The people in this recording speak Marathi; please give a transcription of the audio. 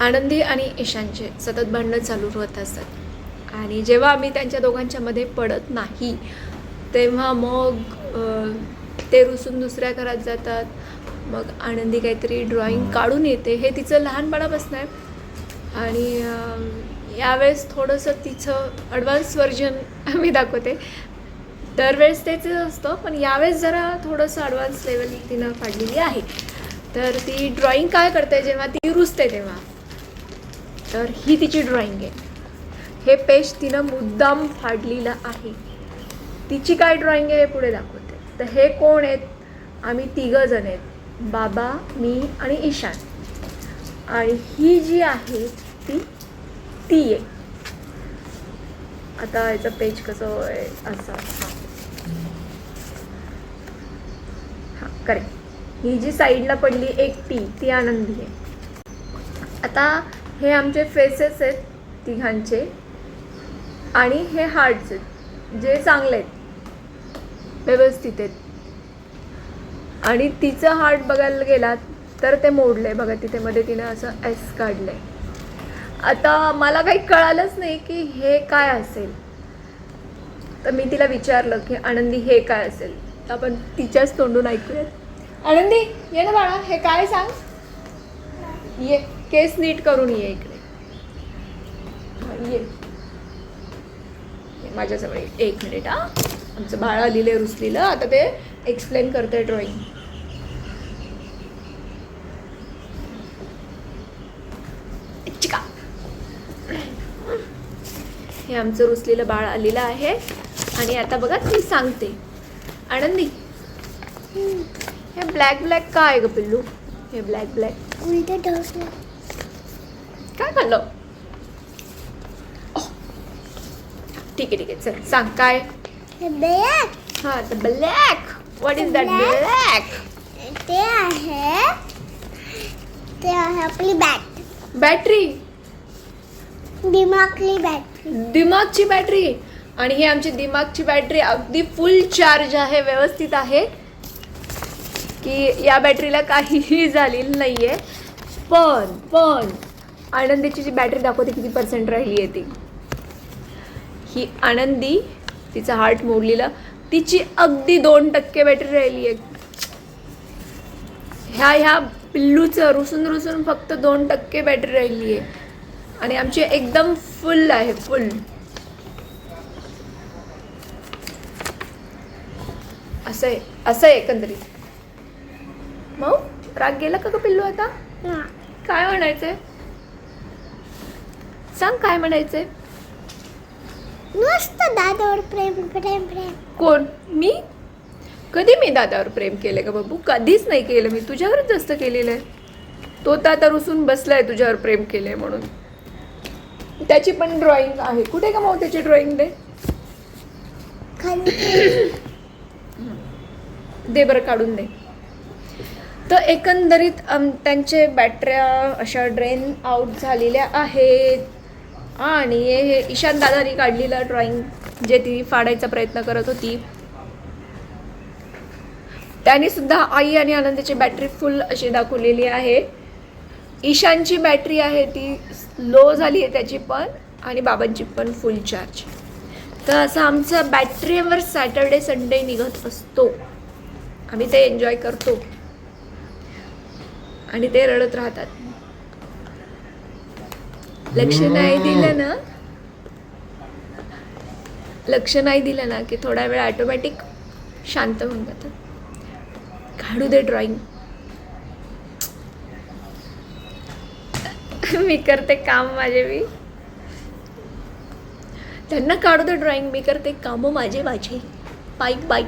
आनंदी आणि ईशानचे सतत भांडणं चालू होत असतात. आणि जेव्हा आम्ही त्यांच्या दोघांच्या मध्ये पडत नाही तेव्हा मग ते रुसून दुसऱ्या घरात जातात. मग आनंदी काहीतरी ड्रॉइंग काढून येते. हे तिचं लहानपणापासून आहे. आणि यावेळेस थोडंसं तिचं ॲडव्हान्स व्हर्जन मी दाखवते. दरवेळेस तेच असतं पण यावेळेस जरा थोडंसं ॲडव्हान्स लेवल तिनं काढलेली आहे. तर ती ड्रॉइंग काय करते जेव्हा ती रुसते तेव्हा? तर ही तिची ड्रॉइंग आहे. हे पेज तिनं मुद्दाम फाडलेलं आहे. तिची काय ड्रॉइंग आहे हे पुढे दाखवते. तर हे कोण आहेत? आम्ही तिघंजण आहेत. बाबा मी आणि ईशान. आणि ही जी आहे ती ती आहे. आता याचं पेज कसं आहे असं. हां करेक्ट ही जी साईडला पडली एक टी ती आनंदी आहे. आता हे आमचे फेसेस आहेत तिघांचे. आणि हे हार्ट्स आहेत जे चांगले आहेत. व्यवस्थित आहेत. आणि तिचं हार्ट बघायला गेलात तर ते मोडलंय बघा तिथे मध्ये तिने असं एस काढलंय. आता मला काही कळालंच नाही की हे काय असेल. तर मी तिला विचारलं की आनंदी हे काय असेल. तर आपण तिच्याच तोंडून ऐकूयात. आनंदी ये ना बाळा हे काय सांग? ये. केस नीट करून ये इकडे. ये. माझ्याजवळ एक मिनिट हा. आमचं बाळ आलेलं रुसलेलं. आता ते एक्सप्लेन करते ड्रॉइंग हे आमचं रुसलेलं बाळ आलेलं आहे. आणि आता बघा मी सांगते. आनंदी. हे ब्लॅक ब्लॅक काय आहे ग पिल्लू? हे ब्लॅक ब्लॅक उलट काय खाल्लं. ठीक आहे ठीक आहे. चल सांग काय? ब्लॅक हा तर black what is that? Black ते आहे ते आहे आपली बॅट बॅटरी दिमागली बॅटरी दिमागची बॅटरी आणि ही आमची दिमागची बॅटरी अगदी फुल चार्ज आहे व्यवस्थित आहे. की या बॅटरीला काहीही झालेलं नाही आहे पण पण. आनंदीची जी बॅटरी दाखवते किती पर्सेंट राहिली आहे ती. ही आनंदी तिचा हार्ट मोडलेला तिची अगदी दोन टक्के बॅटरी राहिली आहे. ह्या ह्या पिल्लूचं रुसून रुसून फक्त दोन टक्के बॅटरी राहिली आहे. आणि आमची एकदम फुल आहे फुल असं आहे असं आहे एकंदरीत. मग राग गेला का ग पिल्लू आता? काय म्हणायचंय? सांग काय म्हणायचंय? नुसतं दादावर प्रेम प्रेम प्रेम. कोण? मी? कधी मी दादावर प्रेम केलं का बाबू? कधीच नाही केलं मी. तुझ्यावरच जास्त केलेलं आहे. तो तर आता रुसून बसलाय तुझ्यावर प्रेम केलंय म्हणून. त्याची पण ड्रॉइंग आहे. कुठे का मग त्याची ड्रॉइंग दे? दे बरं काढून दे. तर एकंदरीत त्यांचे बॅटऱ्या अशा ड्रेन आउट झालेल्या आहेत. आणि हे ईशान दादानी काढलेलं ड्रॉइंग जे ती फाडायचा प्रयत्न करत होती. त्याने सुद्धा आई आणि आनंदाची बॅटरी फुल अशी दाखवलेली आहे. ईशानची बॅटरी आहे ती लो झाली आहे त्याची पण आणि बाबांची पण फुल चार्ज तर असं आमचं बॅटरीवर सॅटर्डे संडे निघत असतो. आम्ही ते एन्जॉय करतो. आणि ते रडत राहतात. लक्ष नाही दिलं ना लक्ष नाही दिलं ना की थोडा वेळ ऑटोमॅटिक शांत होऊन जातात काढू दे ड्रॉइंग मी करते काम माझे मी. त्यांना काढू दे ड्रॉइंग मी करते कामं माझे माझे. Bike bike